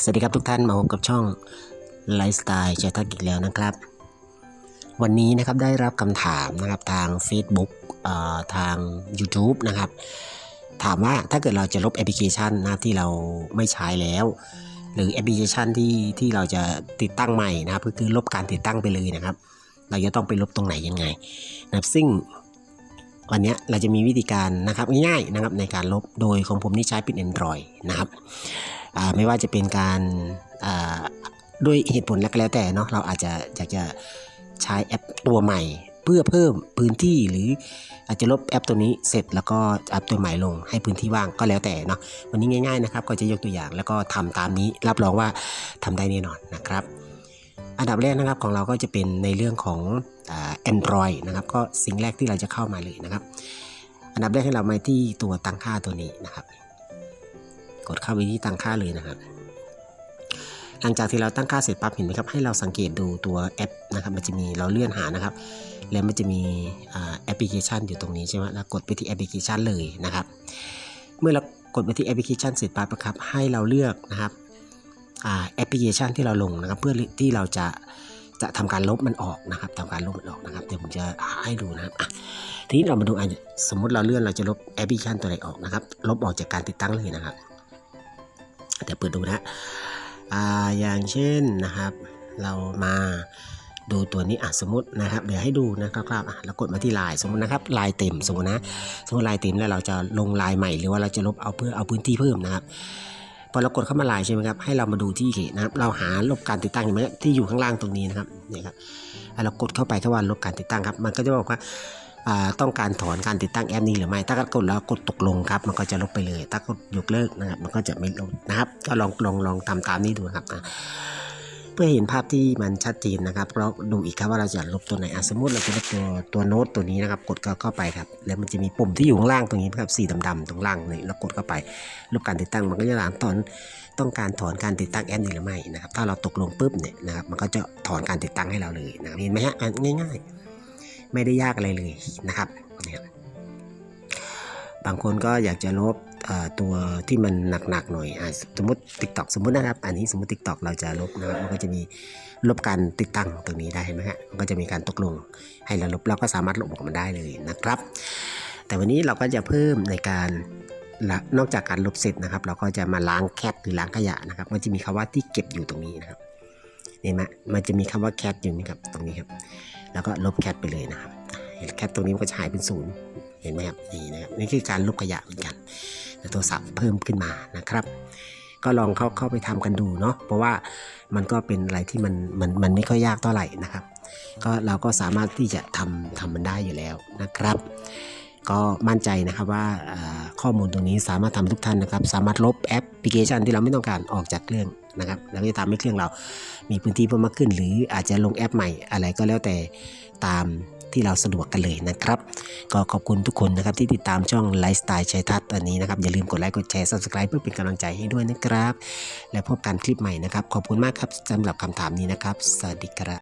สวัสดีครับทุกท่านมาพบกับช่องไลฟ์สไตล์เจทักอีกแล้วนะครับ วันนี้นะครับได้รับคำถามนะครับทาง Facebook เอ่อทาง YouTube นะครับ ถามว่าถ้าเกิดเราจะลบแอปพลิเคชันนะที่เราไม่ใช้แล้ว หรือแอปพลิเคชันที่ที่เราจะติดตั้งใหม่นะครับก็คือลบการติดตั้งไปเลยนะครับ เราจะต้องไปลบตรงไหนยังไงนะครับซึ่งวันนี้เราจะมีวิธีการนะครับง่ายๆนะครับในการลบโดยของผมนี่ใช้เป็น Android นะครับ ไม่ว่าจะเป็นการด้วยเหตุผลแล้วก็แล้วแต่เนาะเราอาจจะอยากจะใช้แอปตัวใหม่ เพื่อเพิ่มพื้นที่หรืออาจจะลบแอปตัวนี้เสร็จแล้วก็แอปตัวใหม่ลงให้พื้นที่ว่างก็แล้วแต่เนาะวันนี้ง่ายๆนะครับก็จะยกตัวอย่างแล้วก็ทำตามนี้รับรองว่าทำได้แน่นอนนะครับอันดับแรกนะครับของเราก็จะเป็นในเรื่องของแอ่า Android นะครับก็สิ่งแรกที่เราจะเข้ามาเลยนะครับ อันดับแรกให้เรามาที่ตัวตั้งค่าตัวนี้นะครับ กดเข้าไปที่ตั้งค่าเลยนะครับหลังจากที่เราตั้งค่าเสร็จปั๊บเห็นไหมครับให้เราสังเกตดูตัวแอปนะครับมันจะมีเราเลื่อนหานะครับ แล้วมันจะมีแอปพลิเคชันอยู่ตรงนี้ใช่ไหมแล้วกดไปที่แอปพลิเคชันเลยนะครับ เมื่อเรากดไปที่แอปพลิเคชันเสร็จปั๊บนะครับให้เราเลือกนะครับแอปพลิเคชันที่เราลงนะครับ เพื่อที่เราจะจะทำการลบมันออกนะครับทำการลบมันออกนะครับเดี๋ยวผมจะให้ดูนะครับทีนี้เรามาดูอันสมมุติเราเลื่อนเราจะลบแอปพลิเคชันตัวไหนออกนะครับ ลบออกจากการติดตั้งเลยนะครับ เดี๋ยวเปิดดูนะอ่าอย่างเช่นนะครับ เรามาดูตัวนี้อะสมมตินะครับ เดี๋ยวให้ดูนะคร่าวๆอะเรากดมาที่ลายสมมตินะครับลายเต็มสมมตินะสมมติลายเต็มแล้วเราจะลงลายใหม่หรือว่าเราจะลบเอาเพื่อเอาพื้นที่เพิ่มนะครับพอเรากดเข้ามาลายใช่ไหมครับให้เรามาดูที่เขตนะครับ เราหาลบการติดตั้งเห็นไหมที่อยู่ข้างล่างตรงนี้นะครับเนี่ยครับอะเรากดเข้าไปถ้าว่าลบการติดตั้งครับ มันก็จะบอกว่า ต้องการถอนการติดตั้งแอปนี้หรือไม่ ถ้ากดแล้วกดตกลงครับ มันก็จะลบไปเลย ถ้ากดยกเลิกนะครับ มันก็จะไม่ลบนะครับ ก็ลองลองลองทำตามนี้ดูครับอะเพื่อเห็นภาพที่มันชัดเจนนะครับ เราดูอีกครับว่าเราจะลบตัวไหนอะสมมติเราจะลบตัวตัวโน้ตตัวนี้นะครับ กดเข้าไปครับ แล้วมันจะมีปุ่มที่อยู่ข้างล่างตรงนี้นครับ สีดำๆตรงล่างนี่เรากดเข้าไป ลบการติดตั้ง มันก็จะถามถอนต้องการถอนการติดตั้งแอปนี้หรือไม่นะครับ ถ้าเราตกลงปุ๊บเนี่ยนะครับ มันก็จะถอนการติดตั้งให้เราเลยนะเห็นไหมฮะ ง่ายๆ ไม่ได้ยากอะไรเลยนะครับ บางคนก็อยากจะลบตัวที่มันหนักๆหน่อยอสมมติ TikTok สมมตินะครับ อันนี้สมมติ TikTok เราจะลบนะครับมันก็จะมีลบการติดตั้งตรงนี้ได้เห็นไหมฮะมันก็จะมีการตกลงให้เราลบเราก็สามารถลบออกมาได้เลยนะครับ แต่วันนี้เราก็จะเพิ่มในการนอกจากการลบเสร็จนะครับ เราก็จะมาล้างแคทหรือล้างขยะนะครับ มันจะมีคำว่าที่เก็บอยู่ตรงนี้นะครับเห็นไหมมันจะมีคำว่าแคทอยู่นี่ครับตรงนี้ครับ แล้วก็ลบแคทไปเลยนะครับแคทตรงนี้มันก็จะหายเป็นศูนย์เห็นไหมครับนี่นะครับนี่คือการลบขยะเหมือนกันในโทรศัพท์เพิ่มขึ้นมานะครับ ก็ลองเข้าเข้าไปทำกันดูเนาะเพราะว่ามันก็เป็นอะไรที่มันมันมันไม่ค่อยยากเท่าไหร่นะครับ ก็เราก็สามารถที่จะทำทำมันได้อยู่แล้วนะครับ ก็มั่นใจนะครับว่าข้อมูลตรงนี้สามารถทำทุกท่านนะครับ สามารถลบแอปพลิเคชันที่เราไม่ต้องการออกจากเครื่อง นะครับแล้วจะทำให้เครื่องเรามีพื้นที่เพิ่มมากขึ้น หรืออาจจะลงแอปใหม่อะไรก็แล้วแต่ตามที่เราสะดวกกันเลยนะครับ ก็ขอบคุณทุกคนนะครับที่ติดตามช่องไลฟ์สไตล์ชัยทัศน์อันนี้นะครับ อย่าลืมกดไลค์กดแชร์ subscribe เพื่อเป็นกำลังใจให้ด้วยนะครับ และพบกันคลิปใหม่นะครับ ขอบคุณมากครับสำหรับคำถามนี้นะครับ สวัสดีครับ